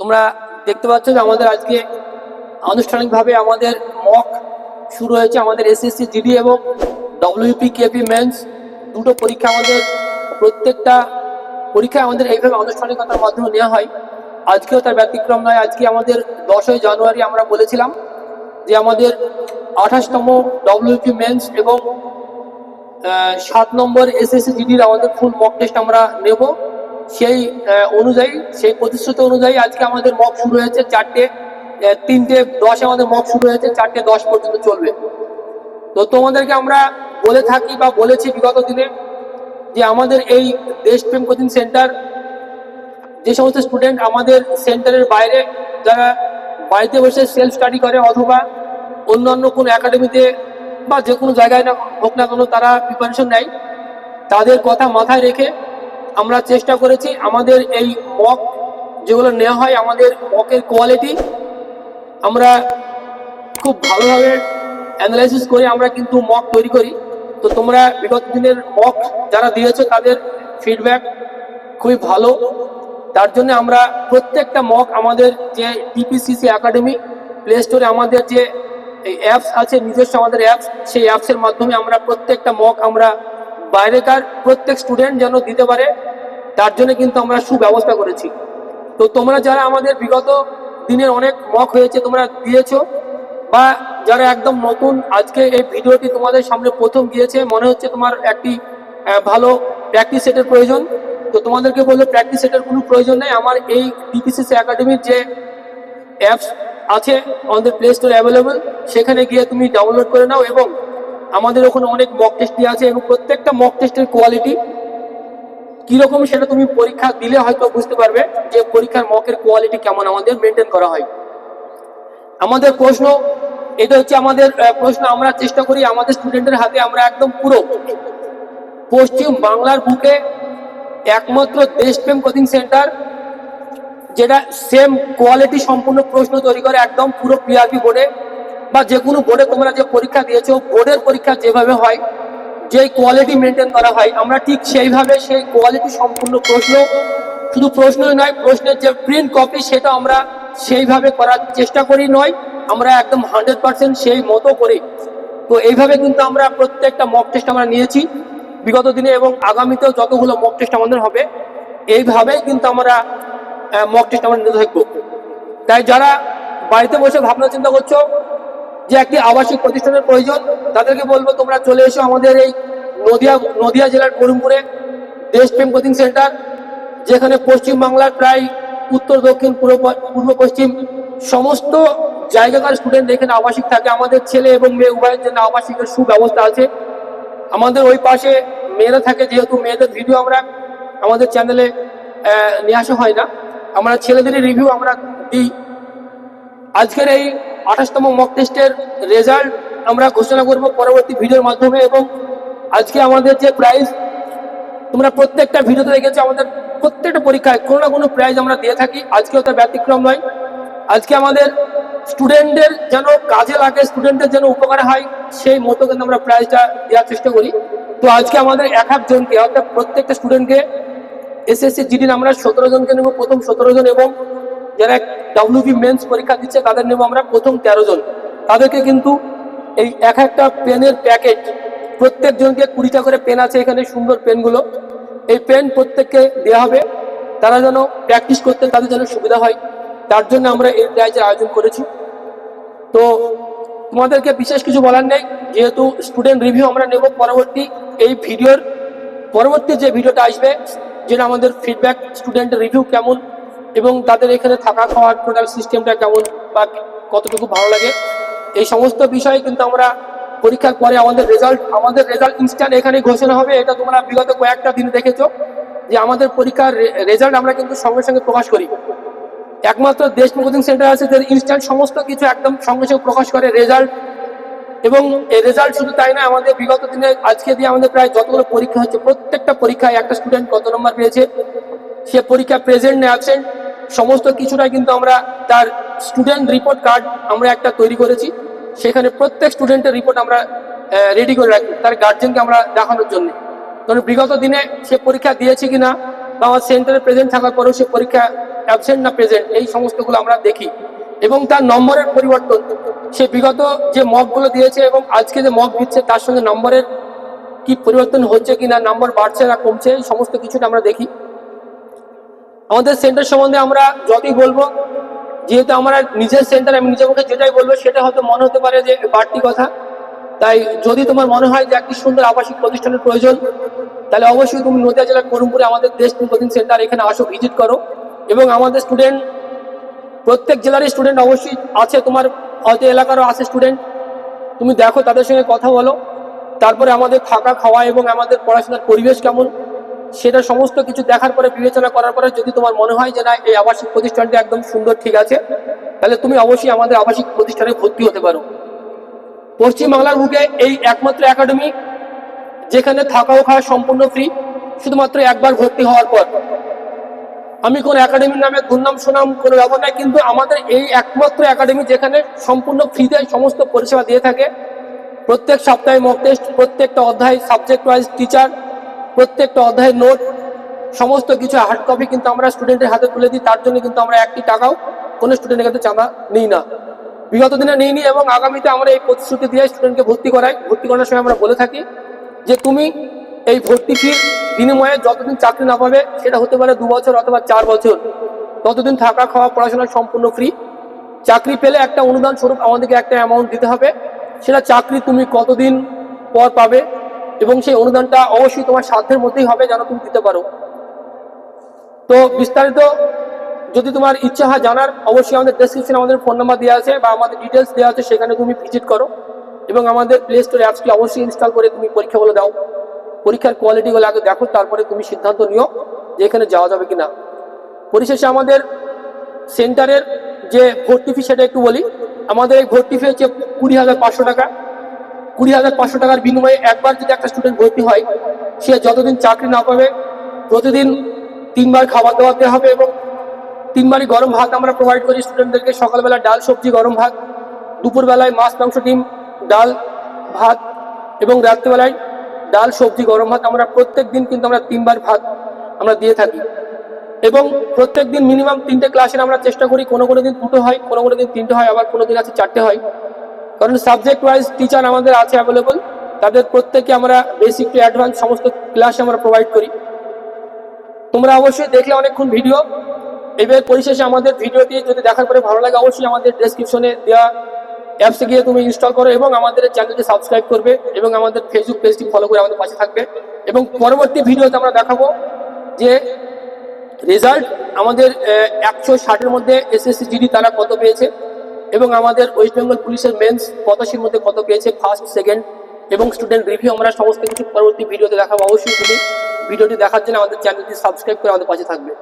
তোমরা দেখতে পাচ্ছ যে আমাদের আজকে আনুষ্ঠানিকভাবে আমাদের মক শুরু হয়েছে আমাদের এসএসসি জিডি এবং ডব্লিউপি কেপি মেন্স দুটো পরীক্ষা আমাদের, প্রত্যেকটা পরীক্ষা আমাদের এইভাবে আনুষ্ঠানিকতার মাধ্যমে নেওয়া হয়। আজকেও তার ব্যতিক্রম নয়, আজকে আমাদের দশই জানুয়ারি আমরা বলেছিলাম যে আমাদের আঠাশতম ডব্লিউপি মেন্স এবং সাত নম্বর এসএসসি জিডির আমাদের ফুল মক টেস্ট আমরা নেব। সেই অনুযায়ী, সেই প্রতিশ্রুতি অনুযায়ী আজকে আমাদের মক শুরু হয়েছে চারটে তিনটে দশে আমাদের মক শুরু হয়েছে, চারটে দশ পর্যন্ত চলবে। তো তোমাদেরকে আমরা বলে থাকি বা বলেছি বিগত দিনে যে আমাদের এই দেশপ্রেম কোচিং সেন্টার, যে সমস্ত স্টুডেন্ট আমাদের সেন্টারের বাইরে যারা বাড়িতে বসে সেলফ স্টাডি করে অথবা অন্যান্য কোনো একাডেমিতে বা যে কোনো জায়গায় না হোক না কেন তারা প্রিপারেশন নেয়, তাদের কথা মাথায় রেখে আমরা চেষ্টা করেছি আমাদের এই মক যেগুলো নেওয়া হয়, আমাদের মকের কোয়ালিটি আমরা খুব ভালোভাবে অ্যানালাইসিস করে আমরা কিন্তু মক তৈরি করি। তো তোমরা বিগত দিনের মক যারা দিয়েছ, তাদের ফিডব্যাক খুবই ভালো। তার জন্য আমরা প্রত্যেকটা মক আমাদের যে টিপিসিসি একাডেমি প্লে স্টোরে আমাদের যে অ্যাপস আছে, নিজস্ব আমাদের অ্যাপস সেই অ্যাপসের মাধ্যমে আমরা প্রত্যেকটা মক আমরা বাইরেকার প্রত্যেক স্টুডেন্ট যেন দিতে পারে। তার জন্য কিন্তু আমরা সুব্যবস্থা করেছি। তো তোমরা যারা আমাদের বিগত দিনের অনেক মক হয়েছে, তোমরা দিয়েছ বা যারা একদম নতুন, আজকে এই ভিডিওটি তোমাদের সামনে প্রথম গিয়েছে মনে হচ্ছে তোমার একটি ভালো প্র্যাকটিস সেটের প্রয়োজন। তো তোমাদেরকে বলব প্র্যাকটিস সেটের কোনো প্রয়োজন নেই। আমার এই ডিপিসিসি একাডেমির যে অ্যাপস আছে আমাদের প্লে স্টোরে অ্যাভেলেবল সেখানে গিয়ে তুমি ডাউনলোড করে নাও এবং আমাদের ওখানে অনেক মক টেস্ট আছে এবং প্রত্যেকটা মক টেস্টের কোয়ালিটি কীরকম সেটা তুমি পরীক্ষা দিলে হয়তো বুঝতে পারবে যে পরীক্ষার মকের কোয়ালিটি কেমন আমাদের মেনটেন করা হয়। আমাদের প্রশ্ন, এটা হচ্ছে আমাদের প্রশ্ন আমরা চেষ্টা করি আমাদের স্টুডেন্টের হাতে আমরা একদম পুরো। পশ্চিম বাংলার বুকে একমাত্র দেশপ্রেম কোচিং সেন্টার, যেটা সেম কোয়ালিটি সম্পূর্ণ প্রশ্ন তৈরি করে একদম পুরো পিআরপি বোর্ডে বা যে কোনো বোর্ডে তোমরা যে পরীক্ষা দিয়েছ বোর্ডের পরীক্ষা যেভাবে হয় যে কোয়ালিটি মেনটেন করা হয়, আমরা ঠিক সেইভাবে সেই কোয়ালিটি সম্পূর্ণ প্রশ্ন, শুধু প্রশ্নই নয়, প্রশ্নের যে প্রিন্ট কপি সেটা আমরা সেইভাবে করার চেষ্টা করি নয়, আমরা একদম হান্ড্রেড পার্সেন্ট সেই মতো করি। তো এইভাবে কিন্তু আমরা প্রত্যেকটা মক টেস্ট আমরা নিয়েছি বিগত দিনে এবং আগামীতেও যতগুলো মক টেস্ট আমাদের হবে, এইভাবেই কিন্তু আমরা মক টেস্ট আমরা নিতে তাই যারা বাড়িতে বসে ভাবনা চিন্তা করছ যে একটি আবাসিক প্রতিষ্ঠানের প্রয়োজন, তাদেরকে বলব তোমরা চলে এসো আমাদের এই নদিয়া নদিয়া জেলার করিমপুরে দেশপ্রেম কোচিং সেন্টার, যেখানে পশ্চিম বাংলার প্রায় উত্তর, দক্ষিণ, পূর্ব পূর্ব, পশ্চিম সমস্ত জায়গাকার স্টুডেন্ট এখানে আবাসিক থাকে। আমাদের ছেলে এবং মেয়ে, উভয়ের জন্য আবাসিকের সুব্যবস্থা আছে। আমাদের ওই পাশে মেয়েরা থাকে, যেহেতু মেয়েদের ভিডিও আমরা আমাদের চ্যানেলে নিয়ে আসা হয় না। আমরা ছেলেদের রিভিউ আমরা দিই। আজকের এই আঠাশতম মক টেস্টের রেজাল্ট আমরা ঘোষণা করব পরবর্তী ভিডিওর মাধ্যমে এবং আজকে আমাদের যে প্রাইজ তোমরা প্রত্যেকটা ভিডিওতে দেখেছ, আমাদের প্রত্যেকটা পরীক্ষায় কোনো না কোনো প্রাইজ আমরা দিয়ে থাকি। আজকেও তার ব্যতিক্রম নয়। আজকে আমাদের স্টুডেন্টদের যেন কাজে লাগে স্টুডেন্টদের যেন উপকার হয়, সেই মতো কিন্তু আমরা প্রাইজটা দেওয়ার চেষ্টা করি। তো আজকে আমাদের এক জনকে, অর্থাৎ প্রত্যেকটা স্টুডেন্টকে এসএসসি জিডির আমরা সতেরো জনকে নেব, প্রথম সতেরো জন এবং যারা ডাব্লিউবি মেন্স পরীক্ষা দিচ্ছে, তাদের নেব আমরা প্রথম তেরো জন। তাদেরকে কিন্তু এই এক একটা পেনের প্যাকেট প্রত্যেক জনকে কুড়িটা করে পেন আছে এখানে, সুন্দর পেনগুলো। এই পেন প্রত্যেককে দেওয়া হবে। তারা যেন প্র্যাকটিস করতে, তাদের যেন সুবিধা হয়। তার জন্য আমরা এই প্রাইজের আয়োজন করেছি। তো তোমাদেরকে বিশেষ কিছু বলার নেই, যেহেতু স্টুডেন্ট রিভিউ আমরা নেব পরবর্তী এই ভিডিওর। পরবর্তী যে ভিডিওটা আসবে, যেটা আমাদের ফিডব্যাক স্টুডেন্টের রিভিউ কেমন এবং তাদের এখানে থাকা খাওয়ার টোটাল সিস্টেমটা কেমন বা কতটুকু ভালো লাগে? এই সমস্ত বিষয়ে কিন্তু আমরা পরীক্ষার পরে আমাদের রেজাল্ট আমাদের রেজাল্ট ইনস্ট্যান্ট এখানে ঘোষণা হবে। এটা তোমরা বিগত কয়েকটা দিন দেখেছ যে আমাদের পরীক্ষার রেজাল্ট আমরা কিন্তু সঙ্গে সঙ্গে প্রকাশ করি। একমাত্র দেশ কোচিং সেন্টার আছে যাদের ইনস্ট্যান্ট সমস্ত কিছু একদম সঙ্গে সঙ্গে প্রকাশ করে রেজাল্ট এবং এই রেজাল্ট শুধু তাই না আমাদের বিগত দিনে আজকে দিয়ে আমাদের প্রায় যতগুলো পরীক্ষা হচ্ছে, প্রত্যেকটা পরীক্ষায় একটা স্টুডেন্ট কত নম্বর পেয়েছে, সে পরীক্ষা প্রেজেন্ট না অ্যাবসেন্ট সমস্ত কিছুটা কিন্তু আমরা তার স্টুডেন্ট রিপোর্ট কার্ড আমরা একটা তৈরি করেছি। সেখানে প্রত্যেক স্টুডেন্টের রিপোর্ট আমরা রেডি করে রাখি তার গার্জেনকে আমরা দেখানোর জন্য। কারণ বিগত দিনে সে পরীক্ষা দিয়েছে কিনা বা আমার সেন্টারে প্রেজেন্ট থাকার পরেও সে পরীক্ষা অ্যাবসেন্ট না প্রেজেন্ট এই সমস্তগুলো আমরা দেখি। এবং তার নম্বরের পরিবর্তন, সে বিগত যে মকগুলো দিয়েছে এবং আজকে যে মক দিচ্ছে, তার সঙ্গে নম্বরের কি পরিবর্তন হচ্ছে কি না নাম্বার বাড়ছে না কমছে, এই সমস্ত কিছুটা আমরা দেখি। আমাদের সেন্টার সম্বন্ধে আমরা যতই বলব, যেহেতু আমরা নিজের সেন্টার আমি নিজের মুখে যেটাই বলব, সেটা হয়তো মনে হতে পারে যে বাড়তি কথা। তাই যদি তোমার মনে হয় যে একটি সুন্দর আবাসিক প্রতিষ্ঠানের প্রয়োজন, তাহলে অবশ্যই তুমি নদিয়া জেলার করুমপুরে আমাদের দেশ কোচিং সেন্টার এখানে আসো ভিজিট করো। এবং আমাদের স্টুডেন্ট প্রত্যেক জেলারই স্টুডেন্ট অবশ্যই আছে, তোমার হয়তো এলাকারও আছে স্টুডেন্ট তুমি দেখো তাদের সঙ্গে কথা বলো। তারপরে আমাদের থাকা, খাওয়া এবং আমাদের পড়াশোনার পরিবেশ কেমন? সেটা সমস্ত কিছু দেখার পরে, বিবেচনা করার পরে যদি তোমার মনে হয় যে না, এই আবাসিক প্রতিষ্ঠানটা একদম সুন্দর, ঠিক আছে, তাহলে তুমি অবশ্যই আমাদের আবাসিক প্রতিষ্ঠানে ভর্তি হতে পারো। পশ্চিমবাংলার বুকে এই একমাত্র একাডেমি, যেখানে থাকা ও খাওয়া সম্পূর্ণ ফ্রি শুধুমাত্র একবার ভর্তি হওয়ার পর। আমি কোন একাডেমির নামে দুর্নাম, সুনাম কোনো ব্যাপার নাই কিন্তু আমাদের এই একমাত্র একাডেমি যেখানে সম্পূর্ণ ফ্রিতে সমস্ত পরিষেবা দিয়ে থাকে। প্রত্যেক সপ্তাহে মক টেস্ট প্রত্যেকটা অধ্যায় সাবজেক্ট ওয়াইজ টিচার প্রত্যেকটা অধ্যায়ের নোট সমস্ত কিছু হার্ড কপি কিন্তু আমরা স্টুডেন্টের হাতে তুলে দিই, তার জন্য কিন্তু আমরা একটি টাকাও কোনো স্টুডেন্টের কাছে চাঁদা নিই না। বিগত দিনে নিইনি এবং আগামীতে আমরা এই প্রতিশ্রুতি দিয়ে স্টুডেন্টকে ভর্তি করাই। ভর্তি করার সময় আমরা বলে থাকি যে তুমি এই ভর্তি ফির বিনিময়ে যতদিন চাকরি না পাবে, সেটা হতে পারে দু বছর অথবা চার বছর, ততদিন থাকা খাওয়া পড়াশোনা সম্পূর্ণ ফ্রি চাকরি পেলে একটা অনুদান স্বরূপ আমাদেরকে একটা অ্যামাউন্ট দিতে হবে। সেটা চাকরি তুমি কতদিন পর পাবে এবং সেই অনুদানটা অবশ্যই তোমার সাধ্যের মধ্যেই হবে যেন তুমি দিতে পারো। তো বিস্তারিত যদি তোমার ইচ্ছা হয় জানার, অবশ্যই আমাদের ডেসক্রিপশনে আমাদের ফোন নাম্বার দেওয়া আছে বা আমাদের ডিটেলস দেওয়া আছে, সেখানে তুমি ভিজিট করো এবং আমাদের প্লে স্টোর অ্যাপসটি অবশ্যই ইনস্টল করে তুমি পরীক্ষাগুলো দাও। পরীক্ষার কোয়ালিটিগুলো আগে দেখো, তারপরে তুমি সিদ্ধান্ত নিও যে এখানে যাওয়া যাবে কিনা। পরিশেষে আমাদের সেন্টারের যে ভর্তি ফি সেটা একটু বলি। আমাদের এই ভর্তি ফি হচ্ছে কুড়ি হাজার পাঁচশো টাকা। কুড়ি হাজার পাঁচশো টাকার বিনিময়ে একবার যদি একটা স্টুডেন্ট ভর্তি হয়, সে যতদিন চাকরি না পাবে, প্রতিদিন তিনবার খাবার দাবার দেওয়া হবে এবং তিনবারই গরম ভাত আমরা প্রোভাইড করি স্টুডেন্টদেরকে সকালবেলা ডাল, সবজি, গরম ভাত, দুপুরবেলায় মাছ, মাংস, ডিম, ডাল, ভাত এবং রাত্রিবেলায় ডাল, সবজি, গরম ভাত আমরা প্রত্যেক দিন কিন্তু আমরা তিনবার ভাত আমরা দিয়ে থাকি। এবং প্রত্যেক দিন মিনিমাম তিনটে ক্লাসের আমরা চেষ্টা করি, কোনো কোনো দিন দুটো হয়, কোনো কোনো দিন তিনটে হয়, আবার কোনো দিন আছে চারটে হয়। কারণ সাবজেক্ট ওয়াইজ টিচার আমাদের আছে অ্যাভেলেবল তাদের প্রত্যেকে আমরা বেসিক টু অ্যাডভান্স সমস্ত ক্লাস আমরা প্রোভাইড করি। তোমরা অবশ্যই দেখলে অনেকক্ষণ ভিডিও এবার পরিশেষে আমাদের ভিডিওটি যদি দেখার পরে ভালো লাগে, অবশ্যই আমাদের ডেসক্রিপশনে দেওয়া অ্যাপসে গিয়ে তুমি ইনস্টল করো এবং আমাদের চ্যানেলটি সাবস্ক্রাইব করবে এবং আমাদের ফেসবুক পেজটি ফলো করে আমাদের পাশে থাকবে। এবং পরবর্তী ভিডিওতে আমরা দেখাবো যে রেজাল্ট আমাদের একশো ষাটের মধ্যে এসএসসি জিডি তারা কত পেয়েছে। এবং আমাদের ওয়েস্ট বেঙ্গল পুলিশের মেন্স পঁচাশির মধ্যে কত পেয়েছে ফার্স্ট সেকেন্ড এবং স্টুডেন্ট রিভিউ আমরা সমস্ত কিছু পরবর্তী ভিডিওতে দেখাবো। অবশ্যই তুমি ভিডিওটি দেখার জন্য আমাদের চ্যানেলটি সাবস্ক্রাইব করে আমাদের পাশে থাকবে।